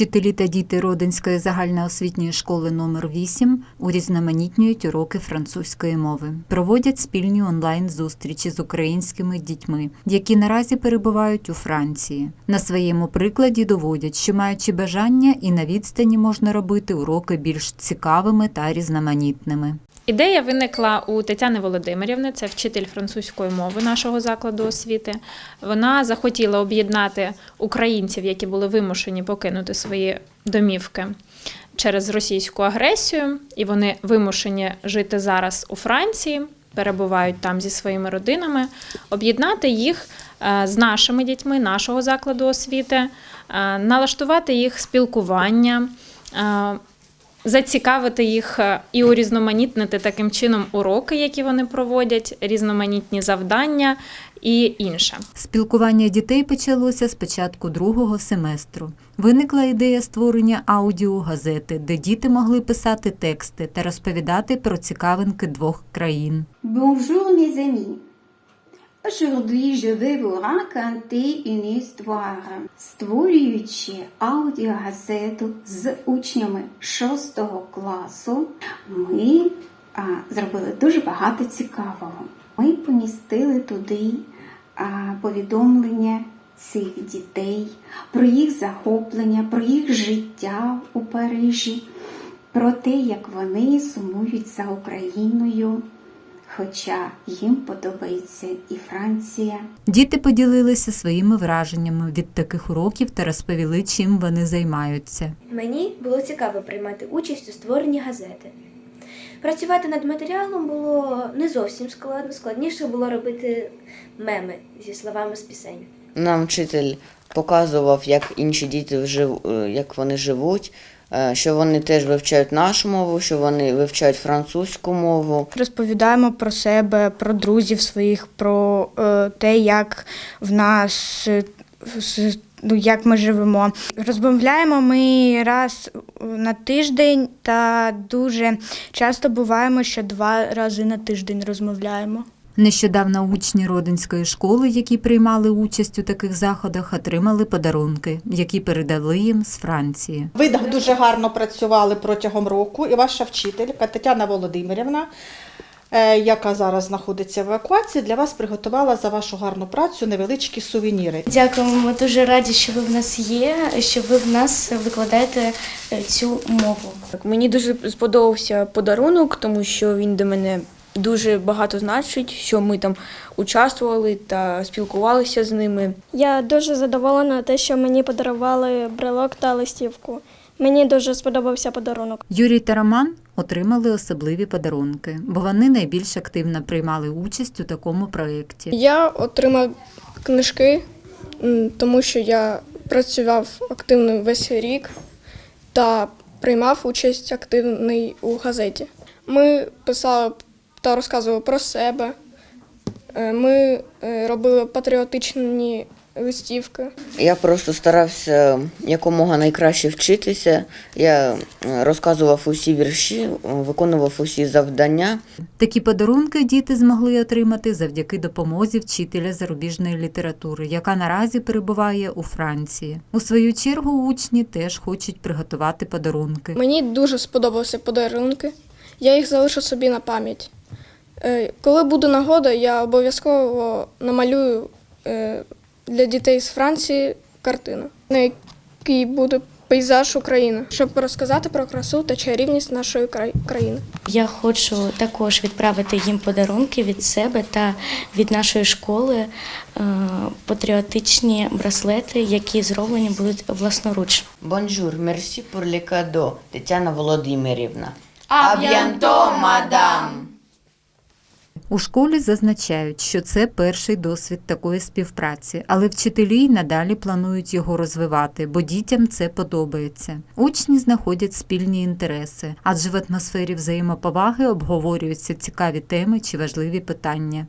Вчителі та діти Родинської загальноосвітньої школи номер 8 урізноманітнюють уроки французької мови, проводять спільні онлайн-зустрічі з українськими дітьми, які наразі перебувають у Франції. На своєму прикладі доводять, що маючи бажання і на відстані можна робити уроки більш цікавими та різноманітними. Ідея виникла у Тетяни Володимирівни, це вчитель французької мови нашого закладу освіти. Вона захотіла об'єднати українців, які були вимушені покинути свої домівки через російську агресію, і вони вимушені жити зараз у Франції, перебувають там зі своїми родинами, об'єднати їх е, з нашими дітьми, нашого закладу освіти, е, налаштувати їх спілкування. Зацікавити їх е, і урізноманітнити таким чином уроки, які вони проводять, різноманітні завдання і інше. Спілкування дітей почалося з початку другого семестру. Виникла ідея створення аудіогазети, де діти могли писати тексти та розповідати про цікавинки двох країн. Bonjour mes amis. Aujourd'hui, je vais vous raconter une histoire. Створюючи аудіогазету з учнями 6 класу, ми а, зробили дуже багато цікавого. Ми помістили туди а, повідомлення цих дітей про їх захоплення, про їх життя у Парижі, про те, як вони сумують за Україною хоча їм подобається і Франція. Діти поділилися своїми враженнями від таких уроків та розповіли, чим вони займаються. Мені було цікаво приймати участь у створенні газети. Працювати над матеріалом було не зовсім складно, складніше було робити меми зі словами з пісень. Нам вчитель показував, як інші діти е, як вони живуть, що вони теж вивчають нашу мову, що вони вивчають французьку мову. Розповідаємо про себе, про друзів своїх, про е, те, як в нас е, ну, як ми живемо. Розмовляємо ми раз на тиждень та дуже часто буваємо, що два рази на тиждень розмовляємо. Нещодавно учні Родинської школи, які приймали участь у таких заходах, отримали подарунки, які передали їм з Франції. Ви дуже гарно працювали протягом року, і ваша вчителька Тетяна Володимирівна, е, яка зараз знаходиться в евакуації, для вас приготувала за вашу гарну працю невеличкі сувеніри. Дякуємо, ми дуже раді, що ви в нас є, що ви в нас викладаєте е, цю мову. Так, Мені дуже сподобався подарунок, тому що він до мене дуже багато значить, що ми там участвували та спілкувалися з ними. Я дуже задоволена те, що мені подарували брелок та листівку. Мені дуже сподобався подарунок. Юрій та Роман отримали особливі подарунки, бо вони найбільш активно приймали участь у такому проєкті. Я отримав книжки, тому що я працював активно весь рік та приймав участь активний у газеті. Ми писали та розказували про себе. Е, Ми е, робили патріотичні листівки. Я просто старався якомога найкраще вчитися. Я е, розказував усі вірші, виконував усі завдання. Такі подарунки діти змогли отримати завдяки допомозі вчителя зарубіжної літератури, яка наразі перебуває у Франції. У свою чергу учні теж хочуть приготувати подарунки. Мені дуже сподобалися подарунки. Я їх залишу собі на пам'ять. Е, Коли буде нагода, я обов'язково намалюю е, для дітей з Франції картину, на якій буде пейзаж України, щоб розказати про красу та чарівність нашої країни. Я хочу також відправити їм подарунки від себе та від нашої школи, е, патріотичні браслети, які зроблені будуть власноруч. Бонжур, мерсі pour les Тетяна Володимирівна. А мадам! У школі зазначають, що це перший досвід такої співпраці, але вчителі й надалі планують його розвивати, бо дітям це подобається. Учні знаходять спільні інтереси, адже в атмосфері взаємоповаги обговорюються цікаві теми чи важливі питання.